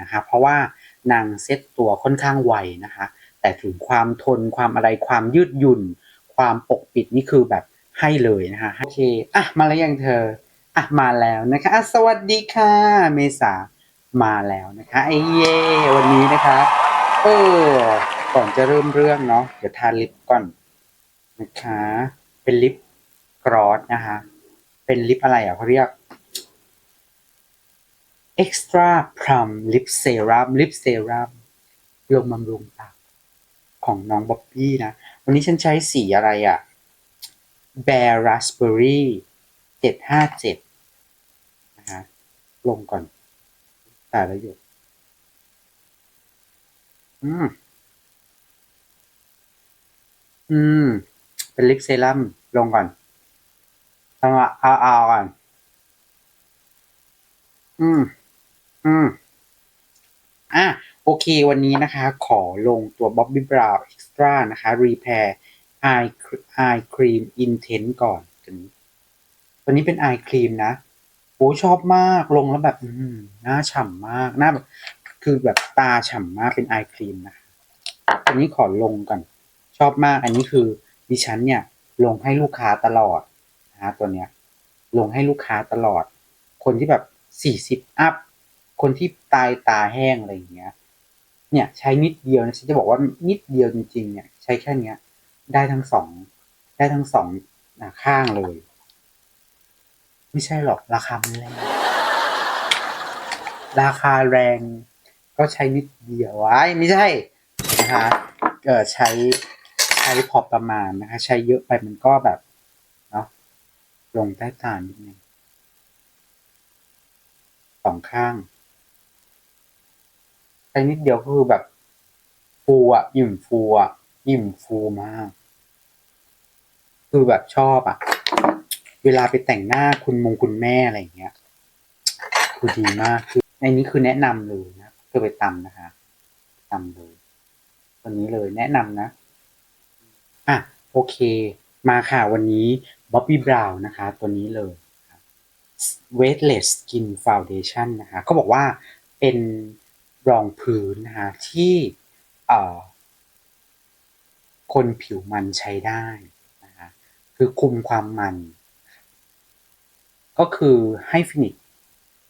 นะคะเพราะว่านางเซตตัวค่อนข้างไวนะคะแต่ถึงความทนความอะไรความยืดหยุ่น ความปกปิดนี่คือแบบให้เลยนะคะโอเคอะมาแล้วยังเธออะมาแล้วนะคะะสวัสดีค่ะ เมษามาแล้วนะคะไอเย่วันนี้นะคะเออก่อนจะเริ่มเรื่องเนาะเดี๋ยวทาลิปก่อนนะคะ เป็นลิปกรอสนะคะเป็นลิปอะไรอะเขาเรียก extra plum lip serum lip serum ลงบำรุงปากของน้องบ๊อบบี้นะ วันนี้ฉันใช้สีอะไรอะ่ะ Bear Raspberry เจ็ดห้าเจ็ดนะคะลงก่อน ตาละหยดอืม อืม เป็นลิปเซรั่มลงก่อนเอาเอาเอาก่อน อืม อืมอะโอเค วันนี้นะคะ ขอลงตัว Bobbi Brown Extra นะคะ Repair Eye Eye Cream Intense ก่อนตัวนี้ตัวนี้เป็น Eye Cream นะโอ้ชอบมากลงแล้วแบบ อืมหน้าฉ่ำมาก หน้าแบบ คือแบบตาฉ่ำมากเป็น Eye Cream นะคะตัวนี้ขอลงก่อน ชอบมาก อันนี้คือดิฉันเนี่ย ลงให้ลูกค้าตลอดนะฮะตัวเนี้ย ลงให้ลูกค้าตลอด คนที่แบบสี่สิบอัพ คนที่ตายตาแห้งอะไรอย่างเงี้ย เนี่ยใช้นิดเดียวนะฉันจะบอกว่านิดเดียวจริง ๆ เนี่ย ใช้แค่เนี้ย ได้ทั้งสอง ได้ทั้งสองข้างเลย ไม่ใช่หรอกราคามันแรงราคาแรงก็ใช้นิดเดียวไว้ไม่ใช่นะคะเออใช้ใช้พอประมาณนะคะ ใช้เยอะไปมันก็แบบเนาะลงใต้ตานิดนึงสองข้าง ช้นิดเดียวก็คือแบบ ฟูอะ อิ่มฟูอะ อิ่มฟูมาก คือแบบชอบอะ เวลาไปแต่งหน้าคุณมงคุณแม่อะไรอย่างเงี้ย คือดีมากคือในนี้คือแนะนำเลยนะคือไปตำนะคะตำเลยตัวนี้เลยแนะนำนะ อะ โอเค มาค่ะวันนี้ Bobbi Brown นะคะ ตัวนี้เลย Weightless Skin Foundation นะคะเขาบอกว่าเป็น รองพื้นนะคะที่คนผิวมันใช้ได้นะคะคือคุมความมัน ก็คือให้ฟินิช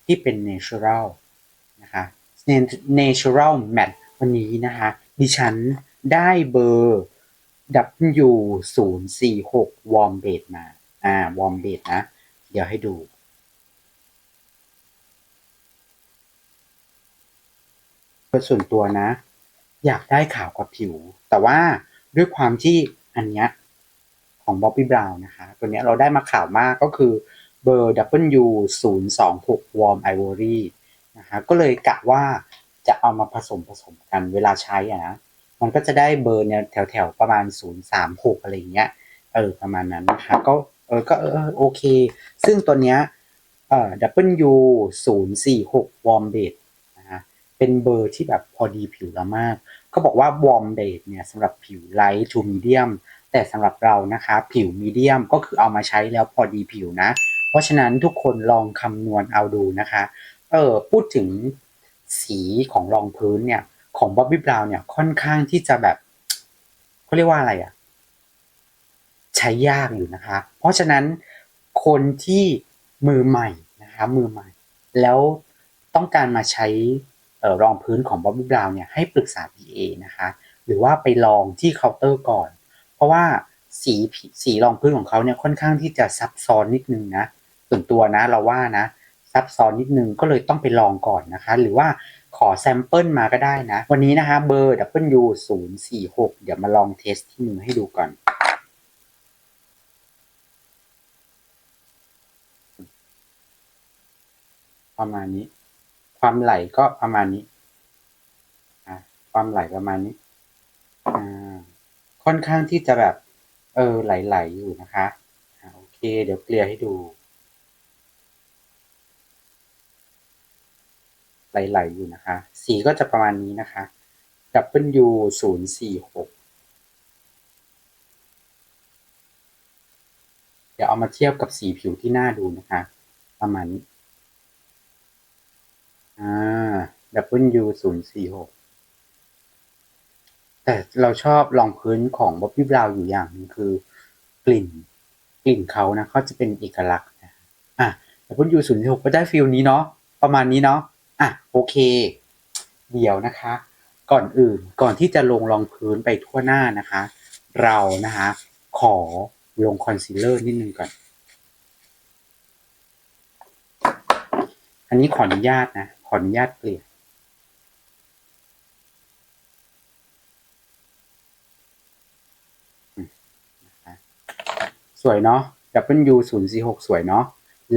ที่เป็น natural นะคะ natural matte วันนี้นะคะดิฉันได้เบอร์ W 0 4 6 warm base มา อ่า warm base นะ เดี๋ยวให้ดู โดยส่วนตัวนะ อยากได้ขาวกว่าผิว แต่ว่าด้วยความที่อันเนี้ยของ Bobbi Brown นะคะ ตัวเนี้ยเราได้มาขาวมากก็คือเบอร์ W 0 2 6 Warm Ivory นะคะก็เลยกะว่าจะเอามาผสมผสมกันเวลาใช้อะนะมันก็จะได้เบอร์เนี่ยแถวๆประมาณ 0 3 6 อะไรเงี้ยเออประมาณนั้นนะคะก็เออก็เออโอเค ซึ่งตัวเนี้ยเอ่อ W 0 4 6 Warm Base นะคะ เป็นเบอร์ที่แบบพอดีผิวเรามากก็บอกว่า Warm Base เนี่ยสำหรับผิว Light to Medium แต่สำหรับเรานะคะผิวมีเดียมก็คือเอามาใช้แล้วพอดีผิวนะ เพราะฉะนั้นทุกคนลองคำนวณเอาดูนะคะเออพูดถึงสีของรองพื้นเนี่ยของ Bobbi Brown เนี่ยค่อนข้างที่จะแบบเขาเรียกว่าอะไรอะใช้ยากอยู่นะคะ เพราะฉะนั้นคนที่มือใหม่นะคะมือใหม่ แล้วต้องการมาใช้ รองพื้นของ Bobbi Brown เนี่ยให้ปรึกษา PA นะคะ หรือว่าไปลองที่เคาน์เตอร์ก่อน เพราะว่าสีสีรองพื้นของเขาเนี่ยค่อนข้างที่จะซับซ้อนนิดนึงนะส่วนตัวนะเราว่านะซับซ้อนนิดนึงก็เลยต้องไปลองก่อนนะคะ หรือว่าขอแซมเปิลมาก็ได้นะ วันนี้นะคะเบอร์ W 0 4 6 เดี๋ยวมาลองเทสที่มือให้ดูก่อน ประมาณนี้ ความไหลก็ประมาณนี้ความไหลประมาณนี้อ่าค่อนข้างที่จะแบบเออไหลๆอยู่นะคะอ่าโอเค เดี๋ยวเกลี่ยให้ดู ไหลๆอยู่นะคะ สีก็จะประมาณนี้นะคะ W 0 4 6เดี๋ยวเอามาเทียบกับสีผิวที่หน้าดูนะคะ ประมาณนี้ อ่า W ศูนย์สี่หกแต่เราชอบรองพื้นของบ๊อบบี้บราวอยู่อย่างหนึงคือกลิ่น กลิ่นเขานะเขาจะเป็นเอกลักษณ์นะอะ W ศูนย์สี่หกก็ได้ฟิลนี้เนาะประมาณนี้เนาะอะโอเค เดี๋ยวนะคะ ก่อนอื่นก่อนที่จะลงรองพื้นไปทั่วหน้านะคะ เรานะคะ ขอลงคอนซีลเลอร์นิดนึงก่อน อันนี้ขออนุญาตนะ ขออนุญาตเปลี่ยนสวยเนาะ W 0 4 6สวยเนาะ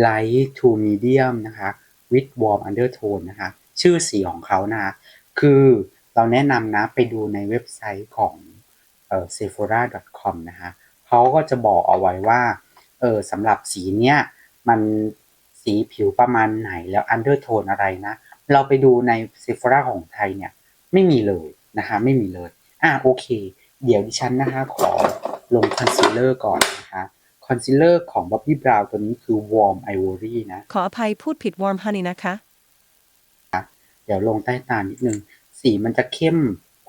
Light to Medium นะคะ with warm undertone นะคะ ชื่อสีของเขานะคะคือเราแนะนำนะไปดูในเว็บไซต์ของเอ่อ sephora.com นะคะเขาก็จะบอกเอาไว้ว่าเออสำหรับสีเนี้ยมัน สีผิวประมาณไหนแล้ว undertone อะไรนะ เราไปดูใน Sephora ของไทยเนี่ยไม่มีเลยนะคะไม่มีเลยอะโอเค เดี๋ยวดิฉันนะคะขอลงคอนซีลเลอร์ก่อนนะคะคอนซีลเลอร์ของ Bobbi Brown ตัวนี้คือ Warm Ivory นะ ขออภัยพูดผิด warm honey นะคะ เดี๋ยวลงใต้ตานิดนึง สีมันจะเข้ม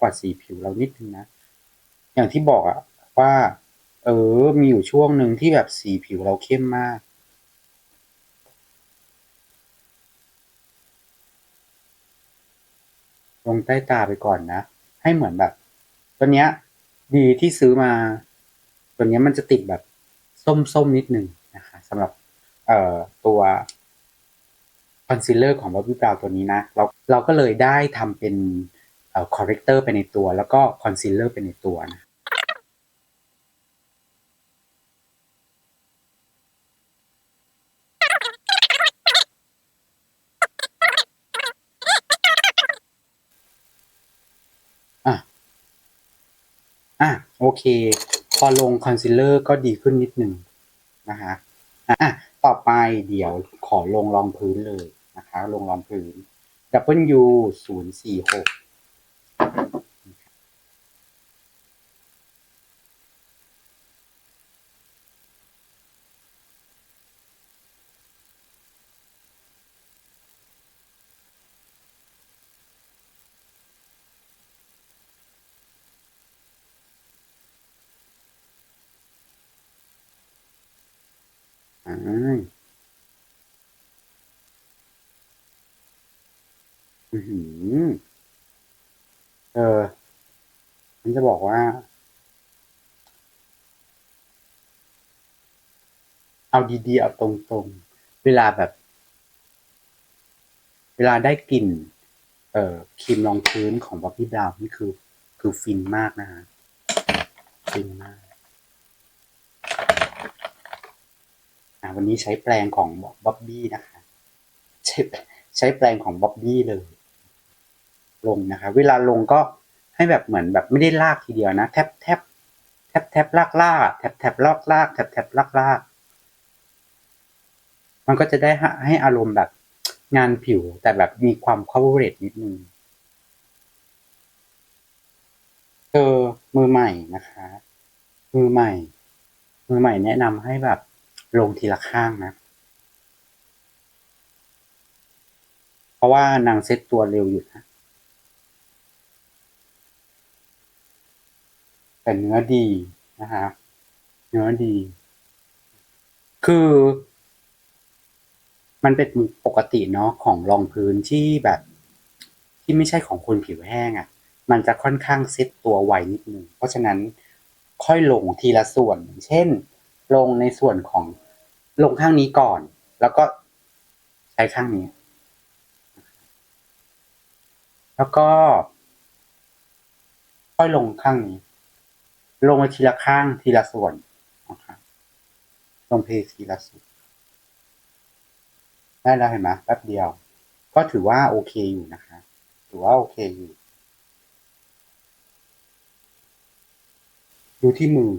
กว่าสีผิวเรานิดนึงนะ อย่างที่บอกอะว่า เออ มีอยู่ช่วงหนึ่งที่แบบสีผิวเราเข้มมาก ลงใต้ตาไปก่อนนะ ให้เหมือนแบบ ตัวเนี้ย ดีที่ซื้อมา ตัวเนี้ยมันจะติดแบบส้มๆนิดนึงนะคะสำหรับเอ่อตัวคอนซีลเลอร์ของ Bobbi Brown ตัวนี้นะ เราเราก็เลยได้ทำเป็นเอ่อคอร์เรคเตอร์ไปในตัว แล้วก็คอนซีลเลอร์ไปในตัวนะ โอเค พอลงคอนซีลเลอร์ก็ดีขึ้นนิดหนึ่งนะฮะอะต่อไปเดี๋ยวขอลงรองพื้นเลยนะคะ ลงรองพื้น W 0 4 6 จะบอกว่า เอาดีๆ เอาตรงๆ เวลาแบบ เวลาได้กลิ่น เอ่อครีมรองพื้นของบ๊อบบี้บราวน์นี่คือ คือฟินมากนะฮะฟินมากอ่าวันนี้ใช้แปรงของบ๊อบบี้นะคะ ใช้ใช้แปรงของบ๊อบบี้เลย ลงนะคะ เวลาลงก็ ให้แบบเหมือนแบบไม่ได้ลากทีเดียวนะ แทบแทบแทบแทบลากลากแทบแทบลากลากแทบแทบลากลากมันก็จะได้ให้อารมณ์แบบงานผิวแต่แบบมีความ coverage นิดนึงเออมือใหม่นะคะ มือใหม่ มือใหม่แนะนำให้แบบลงทีละข้างนะ เพราะว่านางเซ็ตตัวเร็วอยู่นะ แต่เนื้อดีนะคะเนื้อดี คือ มันเป็นปกติเนาะของรองพื้นที่แบบ ที่ไม่ใช่ของคนผิวแห้งอะ่ะ มันจะค่อนข้างเซ็ตตัวไวนิดนึงเพราะฉะนั้นค่อยลงทีละส่วน เช่น ลงในส่วนของลงข้างนี้ก่อน แล้วก็ใช้ข้างนี้ แล้วก็ ค่อยลงข้างนี้ ลงไปทีละข้างทีละส่วนนะครับลงเพทีละส่วนได้แล้วเห็นไหมแป๊บเดียว ก็ถือว่าโอเคอยู่นะคะ ถือว่าโอเคอยู่ ดูที่มือ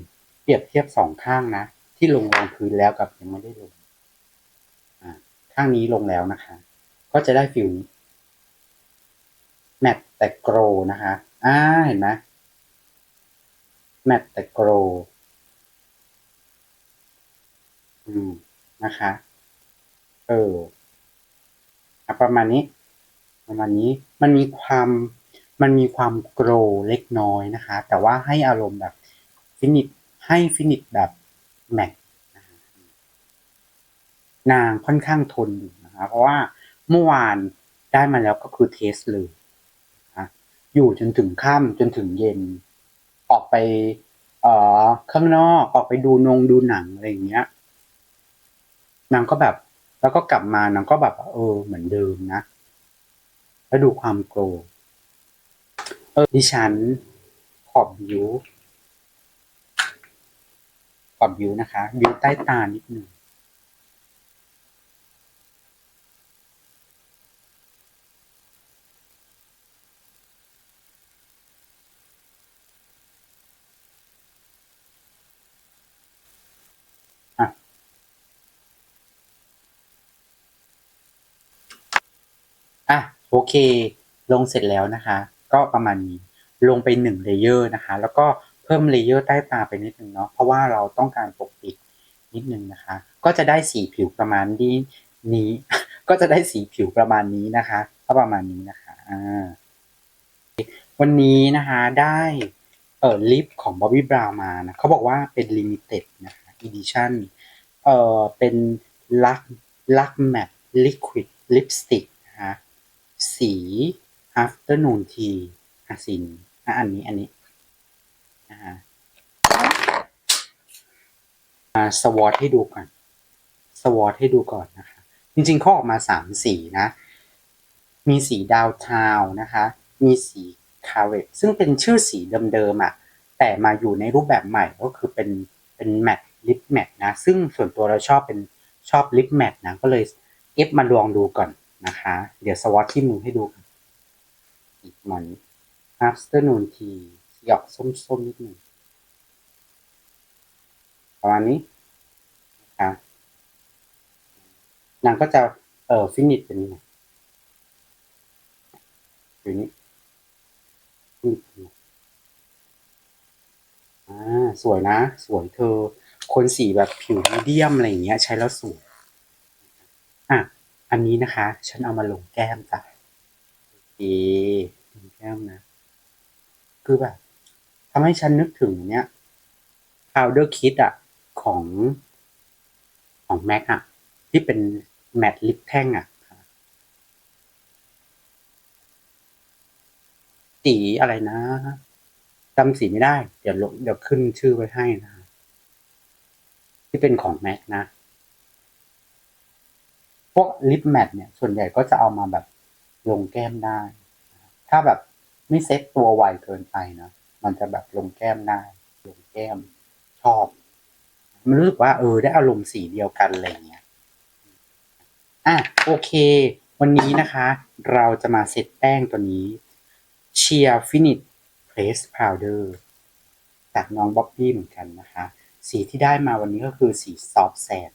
เปรียบเทียบสองข้างนะ ที่ลงรองพื้นแล้วกับยังไม่ได้ลงอ่าข้างนี้ลงแล้วนะคะ ก็จะได้ฟิลนี้แมตแต่โกรนะคะ อ่าเห็นไหม แมตแต่โกรอืมนะคะ เออประมาณนี้ ประมาณนี้มันมีความมันมีความโกรเล็กน้อยนะคะ แต่ว่าให้อารมณ์แบบฟินิชให้ฟินิชแบบแม็กนะคะนางค่อนข้างทนอยู่นะคะ เพราะว่าเมื่อวานได้มาแล้วก็คือเทสเลยนะะอยู่จนถึงค่ำจนถึงเย็น ออกไปเอ่อข้างนอกออกไปดูนงดูหนังอะไรอย่างเงี้ยนางก็แบบ แล้วก็กลับมานางก็แบบ เออ เหมือนเดิมนะ แล้วดูความโกรธเออดิฉันขอบบิวขอบบิวนะคะบิวใต้ตานิดหนึ่ง อะโอเค ลงเสร็จแล้วนะคะ ก็ประมาณนี้ลงไปหนึ่งเลเยอร์นะคะ แล้วก็เพิ่มเลเยอร์ใต้ตาไปนิดนึงเนาะเพราะว่าเราต้องการปกปิดนิดนึงนะคะ ก็จะได้สีผิวประมาณนี้นี้ ก็จะได้สีผิวประมาณนี้นะคะก็ประมาณนี้นะคะอ่าวันนี้นะคะได้เออลิปของ Bobbi Brown มานะเขาบอกว่าเป็น limited นะคะ edition เออเป็นลักลักแมทลิควิดลิปสติก สี afternoon tea อะสีนี้อะอันนี้ อันนี้นะฮะมาสวอตให้ดูก่อน สวอตให้ดูก่อนนะคะ จริงๆเขาออกมาสามสีนะ มีสีดาวทาวนะคะ มีสีคาเรตซึ่งเป็นชื่อสีเดิมๆอะ แต่มาอยู่ในรูปแบบใหม่ก็คือเป็นเป็นแมตต์ลิปแมตต์นะ ซึ่งส่วนตัวเราชอบเป็นชอบลิปแมตต์นะ ก็เลยเอฟมาลองดูก่อน นะคะ เดี๋ยวสวอตที่มือให้ดูกันอีกมัน afternoon tea สีออกส้มๆนิดหนึ่งประมาณนี้นะคะนางก็จะเอ่อฟินิชเป็นยังไงอยู่นี่ฟินิชเป็นยังไงอ่าสวยนะ สวยเธอ คนสีแบบผิวมีเดียมอะไรอย่างเงี้ย ใช้แล้วสวยอะ อันนี้นะคะ ฉันเอามาลงแก้มจ้ะโอเคลงแก้มนะ คือแบบทำให้ฉันนึกถึงเนี้ย powder kit อะของของแม็กอะที่เป็นแมตต์ลิปแท่งอะสีอะไรนะจำสีไม่ได้ เดี๋ยวลงเดี๋ยวขึ้นชื่อไว้ให้นะ ที่เป็นของแม็กนะ พวกลิปแมทเนี่ยส่วนใหญ่ก็จะเอามาแบบลงแก้มได้ ถ้าแบบไม่เซ็ตตัวไวเกินไปนะ มันจะแบบลงแก้มได้ ลงแก้มชอบ มันรู้สึกว่าเออได้อารมณ์สีเดียวกันอะไรเงี้ย อะโอเค วันนี้นะคะ เราจะมาเซ็ตแป้งตัวนี้ Sheer Finish Place Powder จากน้องบ๊อบบี้เหมือนกันนะคะ สีที่ได้มาวันนี้ก็คือสีซอฟแซน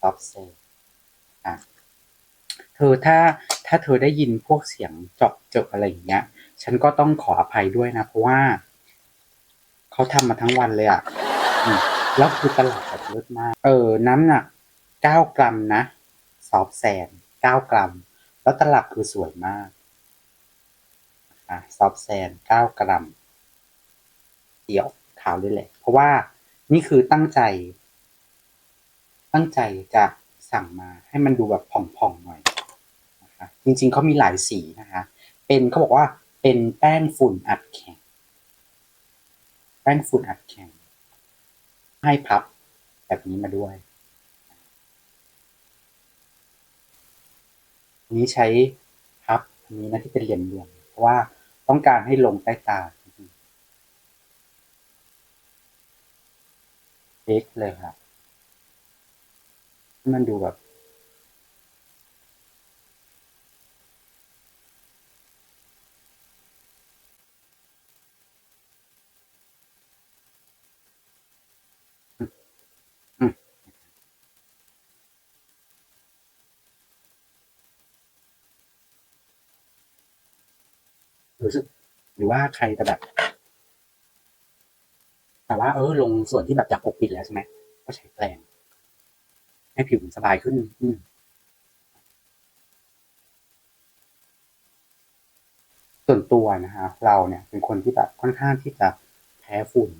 ซอฟแซนอะเธอถ้าถ้าเธอได้ยินพวกเสียงเจาะเจาะอะไรอย่างเงี้ย ฉันก็ต้องขออภัยด้วยนะ เพราะว่าเขาทำมาทั้งวันเลยอะแล้วคือตลาดแบบเลิศมาก เออ น้ำหนักเก้ากรัมนะซอฟแซนเก้ากรัม แล้วตลับคือสวยมาก อะซอฟแซนเก้ากรัม เดี่ยวขาวด้วยแหละ เพราะว่านี่คือตั้งใจ ตั้งใจจะสั่งมาให้มันดูแบบผ่องๆหน่อยนะคะจริงๆเขามีหลายสีนะคะเป็นเขาบอกว่าเป็นแป้งฝุ่นอัดแข็ง แป้งฝุ่นอัดแข็ง ให้พับแบบนี้มาด้วยอันนี้ใช้พับอันนี้นะที่เป็นเหลี่ยมเหลี่ยมๆเพราะว่าต้องการให้ลงใต้ตาเล็กเลยครับ มันดูแบบรู้สึกหรือว่าใครจะแบบ แต่ว่าเออลงส่วนที่แบบจากปกปิดแล้วใช่ไหมก็ใช้แปรง ให้ผิวสบายขึ้นส่วนตัวนะฮะเราเนี่ยเป็นคนที่แบบค่อนข้างที่จะแพ้ฝุ่น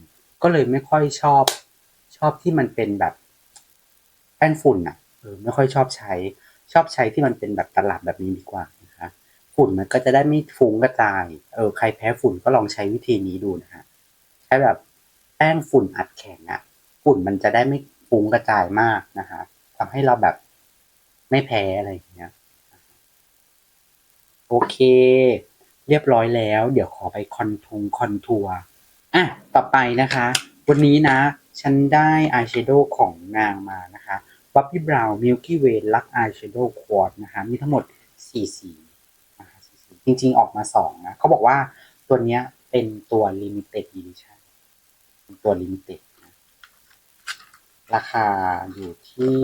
ก็เลยไม่ค่อยชอบชอบที่มันเป็นแบบแป้งฝุ่นอะเออไม่ค่อยชอบใช้ ชอบใช้ที่มันเป็นแบบตลับแบบนี้ดีกว่านะคะฝุ่นมันก็จะได้ไม่ฟุ้งกระจายเออใครแพ้ฝุ่นก็ลองใช้วิธีนี้ดูนะฮะใช้แบบแป้งฝุ่นอัดแข็งอะฝุ่นมันจะได้ไม่ฟุ้งกระจายมากนะคะ ทำให้เราแบบไม่แพ้อะไรอย่างเงี้ย โอเค เรียบร้อยแล้ว เดี๋ยวขอไปคอนทงคอนทัวร์อะ ต่อไปนะคะ วันนี้นะ ฉันได้อายแชโดว์ของนางมานะคะ Bobbi Brown Milky Way Luck Eyeshadow Quad นะคะ มีทั้งหมด4สีนะคะสีจริง ๆ ออกมา2นะ เขาบอกว่าตัวเนี้ยเป็นตัว Limited Edition เป็นตัว Limited นะ ราคาอยู่ที่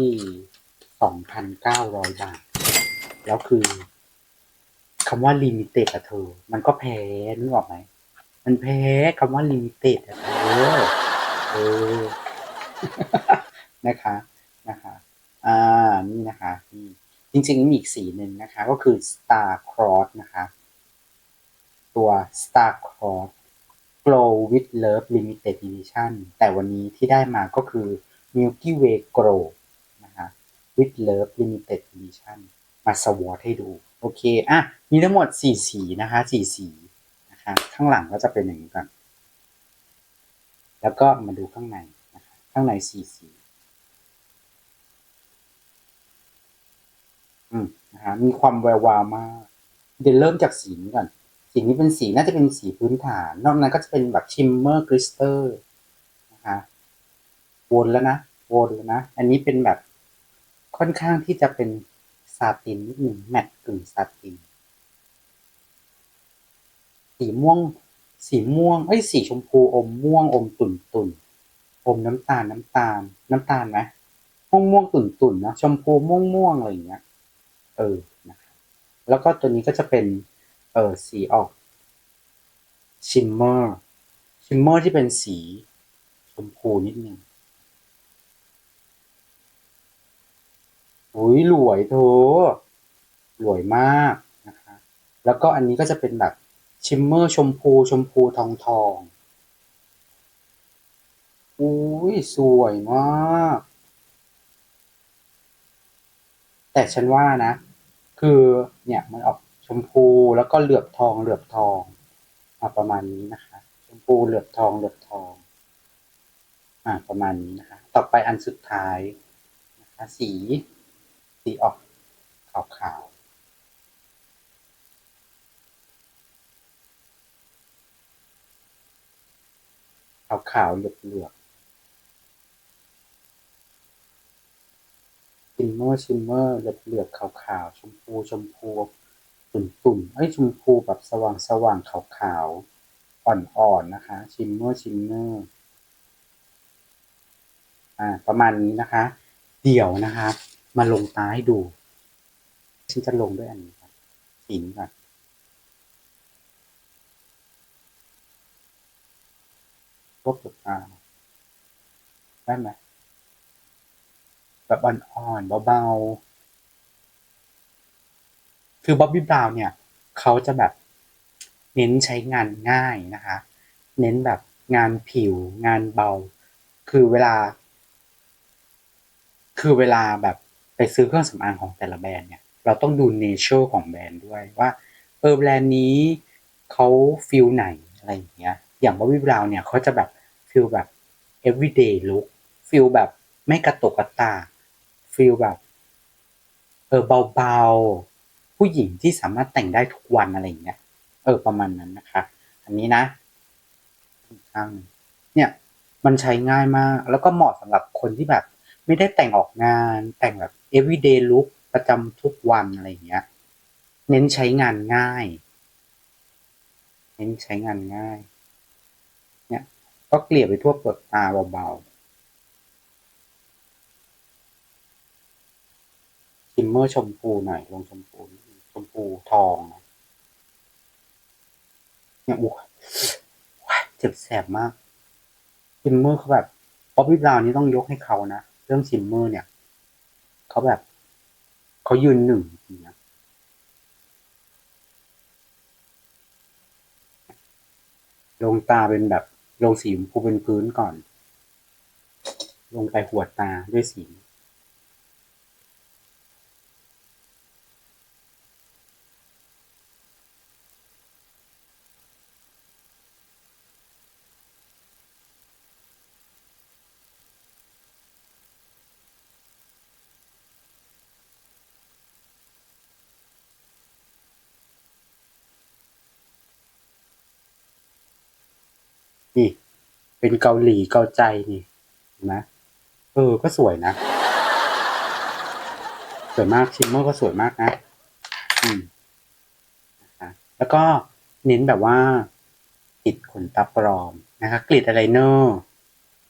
2,900บาท แล้วคือคำว่า Limited อะเธอ มันก็แพ้นึกออกไหม มันแพ้คำว่า Limited อะเธอเออนะคะนะคะ อ่า นี่นะคะนี่จริงๆมีอีกสีหนึ่งนะคะ ก็คือ Star Cross นะคะ ตัว Star Cross Glow with Love Limited Edition แต่วันนี้ที่ได้มาก็คือ Milky Way Glow นะคะ with Love Limited Edition มาสวอตให้ดู โอเค อะ มีทั้งหมด 4 สีนะคะ4สีนะคะข้างหลังก็จะเป็นอย่างนี้ก่อน แล้วก็มาดูข้างในนะคะข้างใน 4 สีอืมนะฮะมีความแวววาวมาก เดี๋ยวเริ่มจากสีนี้ก่อนสีนี้เป็นสีน่าจะเป็นสีพื้นฐาน นอกนั้นก็จะเป็นแบบชิมเมอร์คริสตัลนะคะ วนแล้วนะวนแล้วนะ อันนี้เป็นแบบค่อนข้างที่จะเป็นซาตินนิดหนึ่งแมตต์กึ่งซาติน สีม่วง สีม่วงเอ้ยสีชมพูอมม่วงอมตุ่นตุ่นอมน้ำตาลน้ำตาล น้ำตาลไหมม่วงม่วงตุ่นตุ่นนะชมพูม่วงม่วงอะไรอย่างเงี้ย เออนะครับแล้วก็ตัวนี้ก็จะเป็นเออสีออกชิมเมอร์ชิมเมอร์ที่เป็นสีชมพูนิดนึง อุ้ยหลวยเธอหลวยมากนะคะ แล้วก็อันนี้ก็จะเป็นแบบชิมเมอร์ชมพูชมพูทองทองอุ้ยสวยมาก แต่ฉันว่านะ คือเนี่ยมันออกชมพูแล้วก็เหลือบทองเหลือบทองอ่าประมาณนี้นะคะ ชมพูเหลือบทองเหลือบทองอ่าประมาณนี้นะคะ ต่อไปอันสุดท้ายนะคะ สี สีออกขาวขาวขาวขาวๆเหลือบเหลือบชิมเมอร์ชิมเมอร์เหลือบเหลือบขาวขาวๆชมพูชมพูตุ่นตุ่นๆเอ้ชมพูแบบสว่างสว่างขาวขาวๆอ่อนๆนะคะ ชิมเมอร์ชิมเมอร์อ่าประมาณนี้นะคะ เดี๋ยวนะคะ มาลงตาให้ดู ฉันจะลงด้วยอันนี้ครับสีนี้ก่อนพวกลือกตาได้ไหมแบบอ่อนๆเบาๆ คือบ๊อบบี้บราวน์เนี่ย เขาจะแบบเน้นใช้งานง่ายนะคะ เน้นแบบงานผิวงานเบา คือเวลา คือเวลาแบบ ไปซื้อเครื่องสำอางของแต่ละแบรนด์เนี่ยเราต้องดูเนเจอร์ของแบรนด์ด้วยว่าเออแบรนด์นี้เขาฟิลไหนอะไรอย่างเงี้ยอย่างบอบบี้บราวน์เนี่ยเขาจะแบบฟิลแบบ everyday look ฟิลแบบไม่กระตุกกระตาฟิลแบบเออเบาๆ ผู้หญิงที่สามารถแต่งได้ทุกวันอะไรอย่างเงี้ยเออประมาณนั้นนะคะ อันนี้นะอีกข้างหนึ่งเนี่ยมันใช้ง่ายมาก แล้วก็เหมาะสำหรับคนที่แบบ ไม่ได้แต่งออกงานแต่งแบบ everyday look ประจำทุกวันอะไรเงี้ย เน้นใช้งานง่าย เน้นใช้งานง่าย เนี่ย ก็เกลี่ยไปทั่วเปลือกตาเบาๆชิมเมอร์ชมพูหน่อย ลงชมพูชมพูทองนะเนี่ยอู้วเจ็บแสบมากชิมเมอร์เขาแบบบ๊อบบี้บราวน์นี่ต้องยกให้เขานะ เรื่องชิมเมอร์เนี่ย เขาแบบเขายืนหนึ่งจริงนะลงตาเป็นแบบ ลงสีชมพูเป็นพื้นก่อน ลงไปหัวตาด้วยสี นี่ เป็นเกาหลีเกาใจนี่นไหมเออ ก็สวยนะ สวยมากชิมเมอร์ก็สวยมากนะ อืมนะคะแล้วก็เน้นแบบว่าติดขนตาปลอมนะคะกลิดอะไรเนอร์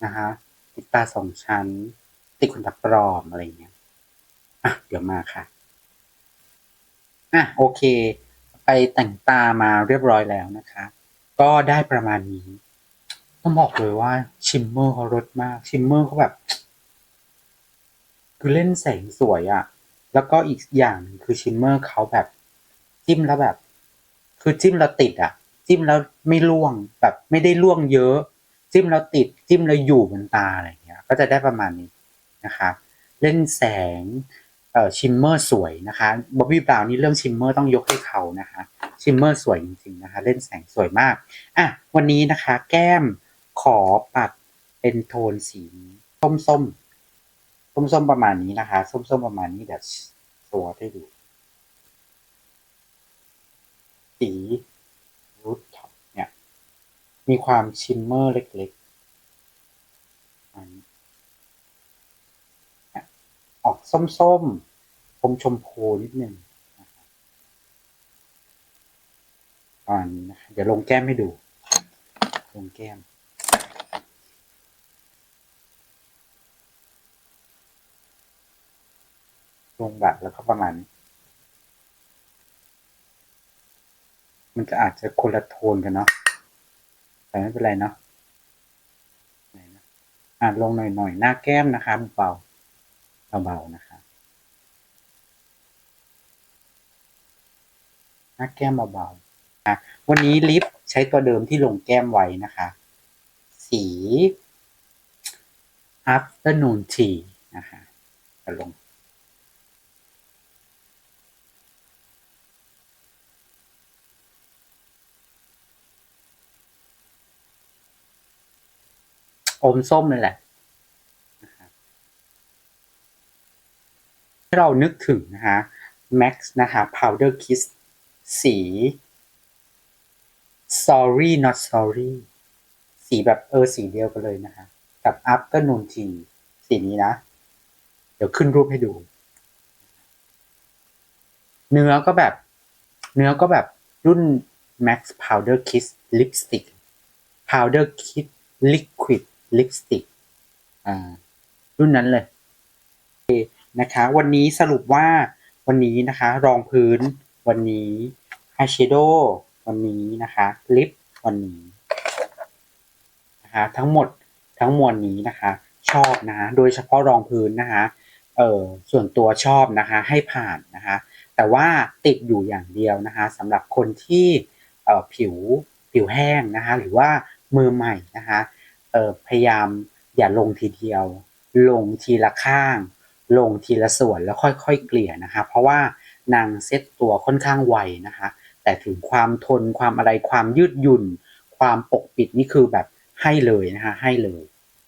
นะคะติดตาสองชั้น ติดขนตาปลอมอะไรอย่างเงี้ยอะเดี๋ยวมาค่ะอะโอเค ไปแต่งตามาเรียบร้อยแล้วนะคะ ก็ได้ประมาณนี้ ต้องบอกเลยว่าชิมเมอร์เขารสมาก ชิมเมอร์เขาแบบ คือเล่นแสงสวยอะ่ะ แล้วก็อีกอย่างหนึ่งคือชิมเมอร์เขาแบบ จิ้มแล้วแบบ คือจิ้มแล้วติดอะ่ะ จิ้มแล้วไม่ร่วงแบบไม่ได้ร่วงเยอะ จิ้มแล้วติด จิ้มแล้วอยู่บนตาอะไรอย่างเงี้ย ก็จะได้ประมาณนี้นะคะเล่นแสงเอ่อชิมเมอร์สวยนะคะบ๊อบบี้บราวนี่เรื่องชิมเมอร์ต้องยกให้เขานะคะชิมเมอร์สวยจริงๆนะคะ เล่นแสงสวยมากอะวันนี้นะคะ แก้ม ขอปัดเป็นโทนสีส้มส้มส้มส้มประมาณนี้นะคะ ส้มส้มประมาณนี้เดี๋ยวสวอให้ดู สีรูทท็อปเนี่ย มีความชิมเมอร์เล็กๆอันนี้เนี่ยออกส้มๆอมชมพูนิดนึงนะครับประมาณนี้นะคะเดี๋ยวลงแก้มให้ดู ลงแก้ม ลงแบบแล้วก็ประมาณนี้มันจะอาจจะคนละโทนกันเนาะ แต่ไม่เป็นไรเนาะไหนนะอ่าลงหน่อยๆ หน้าแก้มนะคะเบาเบาๆนะคะ หน้าแก้มเบาๆอะวันนี้ลิปใช้ตัวเดิมที่ลงแก้มไว้นะคะ สี afternoon tea นะคะจะลง อมส้มเลยแหละให้เรานึกถึงนะคะ Max นะคะ Powder Kiss สี Sorry Not Sorry สีแบบเออสีเดียวกันเลยนะคะ กับ Afternoon Tea สีนี้นะ เดี๋ยวขึ้นรูปให้ดู เนื้อก็แบบ เนื้อก็แบบรุ่น Max Powder Kiss Lipstick Powder Kiss Liquid Lipstick อ่ารุ่นนั้นเลยเคนะคะ วันนี้สรุปว่าวันนี้นะคะ รองพื้นวันนี้อายแชโดว์วันนี้นะคะ ลิปวันนี้นะคะทั้งหมดทั้งมวลนี้นะคะ ชอบนะ โดยเฉพาะรองพื้นนะคะเออส่วนตัวชอบนะคะ ให้ผ่านนะคะ แต่ว่าติดอยู่อย่างเดียวนะคะสำหรับคนที่เอ่อผิวผิวแห้งนะคะ หรือว่ามือใหม่นะคะ เออพยายามอย่าลงทีเดียว ลงทีละข้าง ลงทีละส่วนแล้วค่อยๆเกลี่ยนะคะ เพราะว่านางเซ็ตตัวค่อนข้างไวนะคะ แต่ถึงความทนความอะไรความยืดหยุ่น ความปกปิดนี่คือแบบให้เลยนะคะให้เลย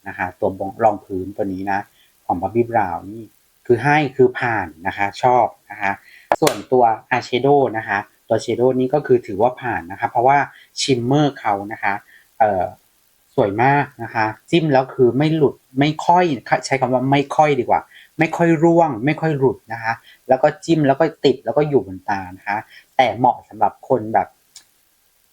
นะคะตัวรองพื้นตัวนี้นะของบับบี้บราวนี่คือให้คือผ่านนะคะชอบนะคะส่วนตัวอายแชโดนะคะตัวเชโดนี้ก็คือถือว่าผ่านนะคะ เพราะว่าชิมเมอร์เขานะคะเอ่อ สวยมากนะคะ จิ้มแล้วคือไม่หลุดไม่ค่อยใช้คำว่าไม่ค่อยดีกว่า ไม่ค่อยร่วง ไม่ค่อยหลุดนะคะ แล้วก็จิ้มแล้วก็ติดแล้วก็อยู่บนตานะคะ แต่เหมาะสำหรับคนแบบ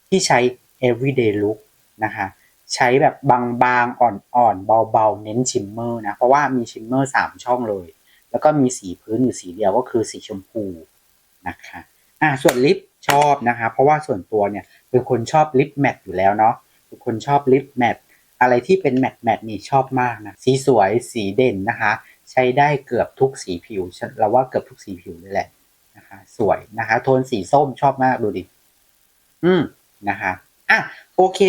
ที่ใช้ everyday look นะคะใช้แบบบางๆ อ่อนๆ เบาๆ เน้นชิมเมอร์นะ เพราะว่ามีชิมเมอร์สามช่องเลย แล้วก็มีสีพื้นอยู่สีเดียวก็คือสีชมพูนะคะอ่าส่วนลิปชอบนะคะ เพราะว่าส่วนตัวเนี่ยเป็นคนชอบลิปแมทอยู่แล้วเนาะ คนชอบลิปแมทอะไรที่เป็นแมทแมทนี่ชอบมากนะ สีสวยสีเด่นนะคะ ใช้ได้เกือบทุกสีผิวเราว่าเกือบทุกสีผิวเลยแหละนะคะ สวยนะคะ โทนสีส้มชอบมากดูดิ อืมนะคะอะโอเค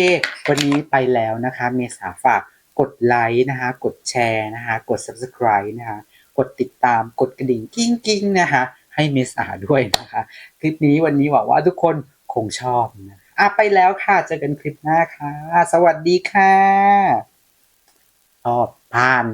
วันนี้ไปแล้วนะคะ เมษาฝากกดไลค์นะคะ กดแชร์นะคะ กด subscribe นะคะ กดติดตามกดกระดิ่งกิ้งกิ้งนะคะ ให้เมษาด้วยนะคะ คลิปนี้วันนี้หวังว่าทุกคนคงชอบนะ อะไปแล้วค่ะเจอกันคลิปหน้าค่ะ สวัสดีค่ะชอบผ่าน